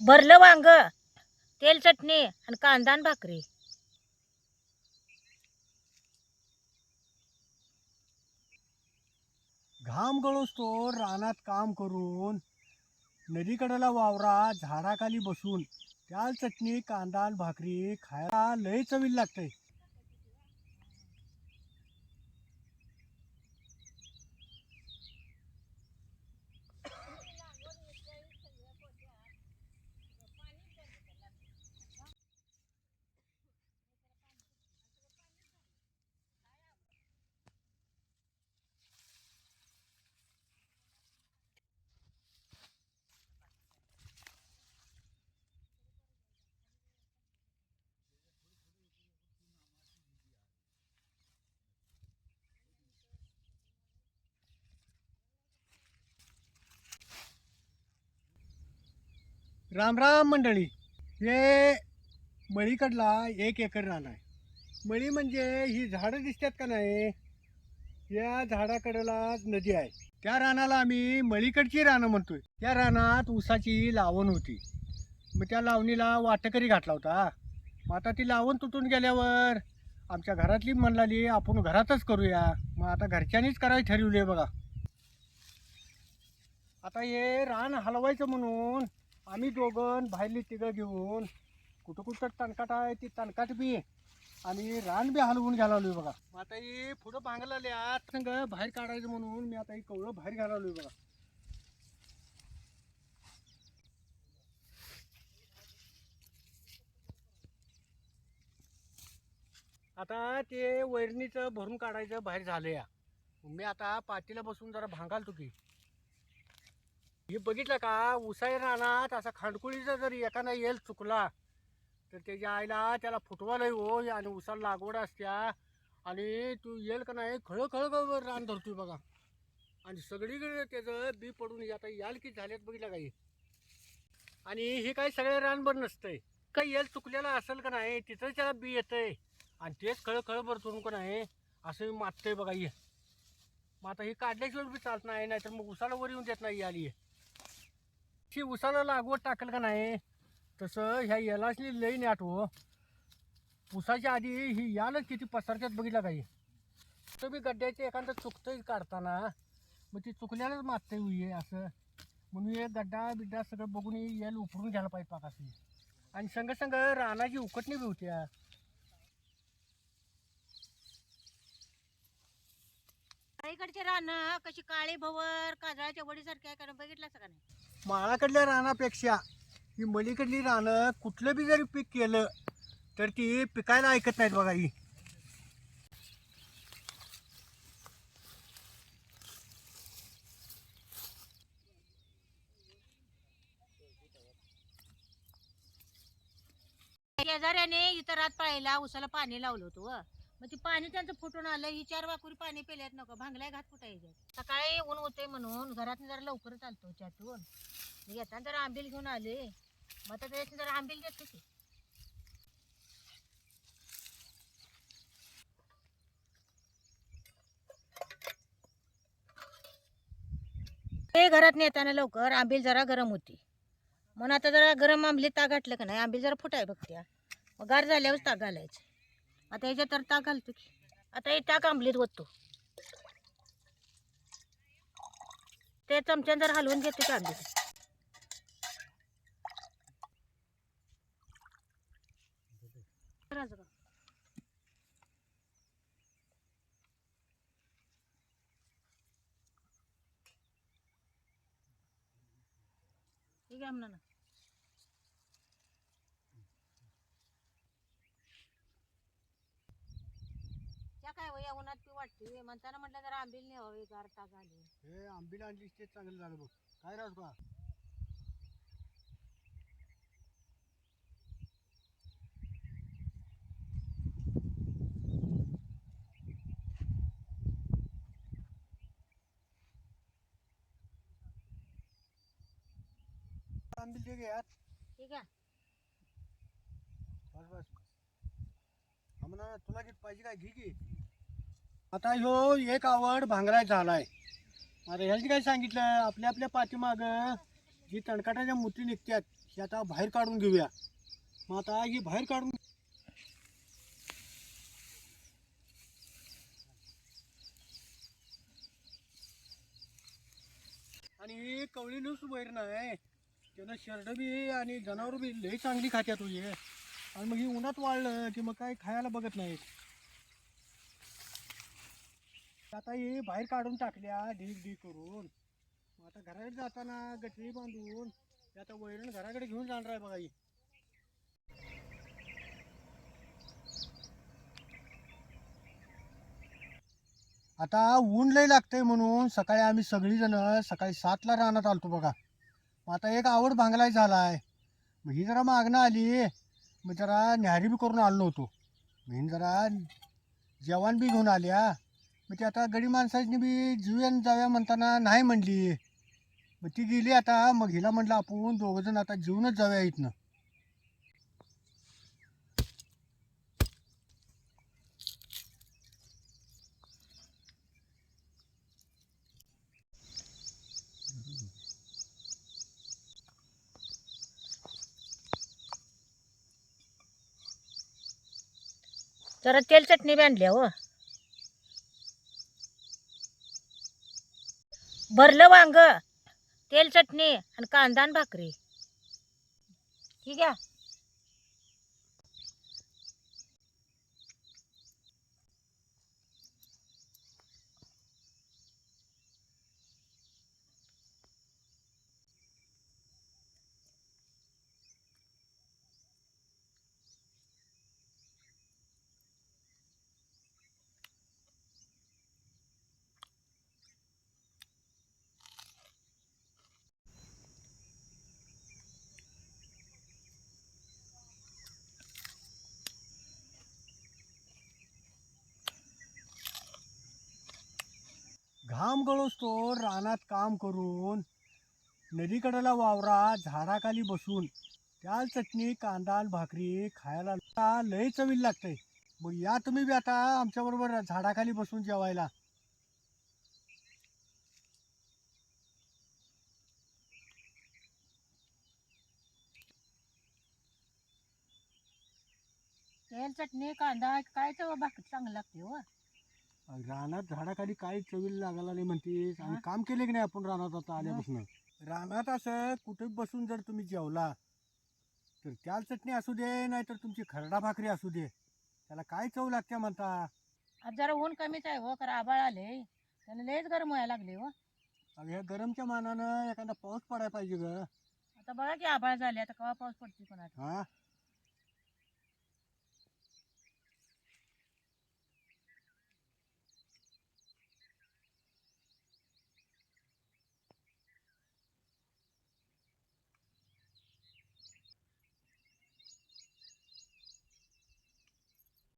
भरलं वांग तेल चटणी आणि कांदा आणि भाकरी. घाम गळोसतो रानात काम करून. नदीकडेला वावरात झाडाखाली बसून. त्या चटणी कांदा आणि भाकरी खायला लय चवील लागतंय. राम राम मंडळी. हे मळीकडला एक एकर रान आहे. मळी म्हणजे ही झाडं दिसतात का नाही? या झाडाकडला नदी आहे. त्या रानाला आम्ही मळीकडची रानं म्हणतोय. त्या रानात ऊसाची लावण होती. मग त्या लावणीला वाटकरी घातला होता. मग आता ती लावण तुटून गेल्यावर आमच्या घरातली म्हणलाली आपण घरातच करूया. मग आता घरच्यांनीच करायला ठरवले बघा. आता हे रान हलवायचं म्हणून आम्ही दोघं बाहेरली तिघं घेऊन कुठं कुठं तणकाट आहे ती तणकाट बी आणि रान बी हलवून घालावलोय बघा. मग आता हे पुढं भांगलाले आत. संग बाहेर काढायचं म्हणून मी आता ही कवळं बाहेर घालावलोय बघा. आता ते वैरणीचं भरून काढायचं बाहेर झालं या मी आता पातीला बसून जरा भांगालतो की. हे बघितलं का? उसाई रानात असा खांडकुळीचा जर एखादा येल चुकला तर त्याच्या आईला त्याला फुटवायला हो आणि उसाला लागवड असत्या आणि तू येल का नाही खळ खळ खळ रान धरतोय बघा. आणि सगळीकडे त्याचं बी पडून आता याल की झाल्यात बघितलं काही आणि हे काही सगळे रानभर नसतंय. काही येल चुकलेला असेल का नाही तिथं त्याला बी येतंय. आणि तेच खळ खळ भरतून का नाही असं माततंय बघा ये मग आता हे काढल्याशिवाय बी चालत नाही नाहीतर मग उसाला वर येऊन देत नाही आली ती उसाला लागवड टाकल का नाही? तसं ह्या यालाची लई नाही हो. उसाच्या आधी ही यालच किती पसरत्यात बघितलं काही तर मी गड्ड्याचे एखादं चुकतंय काढताना मग ती चुकल्यालाच मागते उये असं. म्हणून हे गड्डा बिड्डा सगळं बघून ही उपरून घ्यायला पाहिजे पाकाशी. आणि संग संग रानाची उकटणी बी होत्या. इकडचे रान कशी काळे भवर काजळाच्या वडीसारखे आहे कारण बघितलं का नाही? माळाकडल्या रानापेक्षा ही मलीकडली रानं कुठलं बी जरी पीक केलं तर ती पिकायला ऐकत नाहीत बघा ही शेजाऱ्याने इथं रात पाळायला उसाला पाणी लावलं होतं व. मग ते पाणी त्यांचं फुटून आलं ही चार वाकुरी पाणी पेल्यात नको भांगलाय घात फुटायचे सकाळी ऊन होते म्हणून घरात जरा लवकर चालतो त्यातून येताना जरा आंबील घेऊन आले. मग आता त्याच्यात जरा आंबील देत होते ते घरात नेताना लवकर आंबील जरा गरम होती. म्हणून आता जरा गरम आंबली ताक घातलं का नाही आंबील जरा फुटाय बघत्या मग गार झाल्यावर ताक घालायचं. आता याच्यात तर ताक घालतो की. आता हे ताक आंबलीत ओततो ते चमच्यानं जर हलवून घेतो की आंबील ठीक आहे म्हणा त्या काय वया उन्हात पी वाटते? म्हणताना म्हटलं जरा आंबील न्यावं गार ताक आले. हे आंबीला आणलीस ते चांगलं झालं बघ. काय राहत का आंबील दे गे यार ठीक आहे. बस बस. तुला किती पाहिजे काय? घे की. आता ह्यो एक आवड भांगराय झालाय. आता ह्याची काय सांगितलं आपल्या आपल्या पाठीमाग जी तणकाटाच्या मुठी निघतात ही आता बाहेर काढून घेऊया. मग आता ही बाहेर काढून आणि कवळी नुस वैर नाही त्यानं शर्ट बी आणि जनावर बी लई चांगली खात्यात हो तुझे आणि मग ही उन्हात वाळलं की मग काय खायला बघत नाहीत. आता ही बाहेर काढून टाकल्या ढीक ढीक करून. मग आता घराकडे जाताना गटरी बांधून ते आता वैरण घराकडे घेऊन जाणार आहे बघा ही. आता ऊन लई लागतंय म्हणून सकाळी आम्ही सगळीजण सकाळी सातला रानात आलतो बघा. मग आता एक आवड भांगलाय झालाय. मग ही जरा मागणं आली मग जरा न्याहारी बी करून आलो होतो मी जरा जेवण बी घेऊन आल्या. मग ती आता गडी माणसाने बी जीवन जाऊया म्हणताना नाही म्हणली. मग ती गेली आता मग हिला म्हटलं आपण दोघंजण आता जीवनच जाऊया इथनं. जरा तेल चटणी बी आणली हो. भरलं वांग. तेल चटणी आणि कांदा आणि भाकरी. ठीक आहे? घाम तो रानात काम करून. नदीकडला वावरात झाडाखाली बसून. त्या चटणी कांदा भाकरी खायला लय चवीला लागते मग या तुम्ही बी आता आमच्याबरोबर झाडाखाली बसून जेवायला. तेल चटणी कांदा काय चव भाकरी चांगलं लागते हो. रानात झाडाखाली काही चवीला लागायला नाही म्हणतेस. आणि? काम केले की नाही आपण रानात आता आल्यापासून? रानात असं कुठे बसून जर तुम्ही जेवला तर त्याल चटणी असू दे नाही तर तुमची खरडा भाकरी असू दे. त्याला काय चव लागते म्हणता? आज जरा ऊन कमीच आहे हो कारण आबाळ आले त्याला लयच गरम व्हायला लागले हो. अगं ह्या गरमच्या मानानं एखादा पाऊस पडायला पाहिजे ग. आता बघा की आबाळ झाले आता केव्हा पाऊस पडते कोणाचा. हा?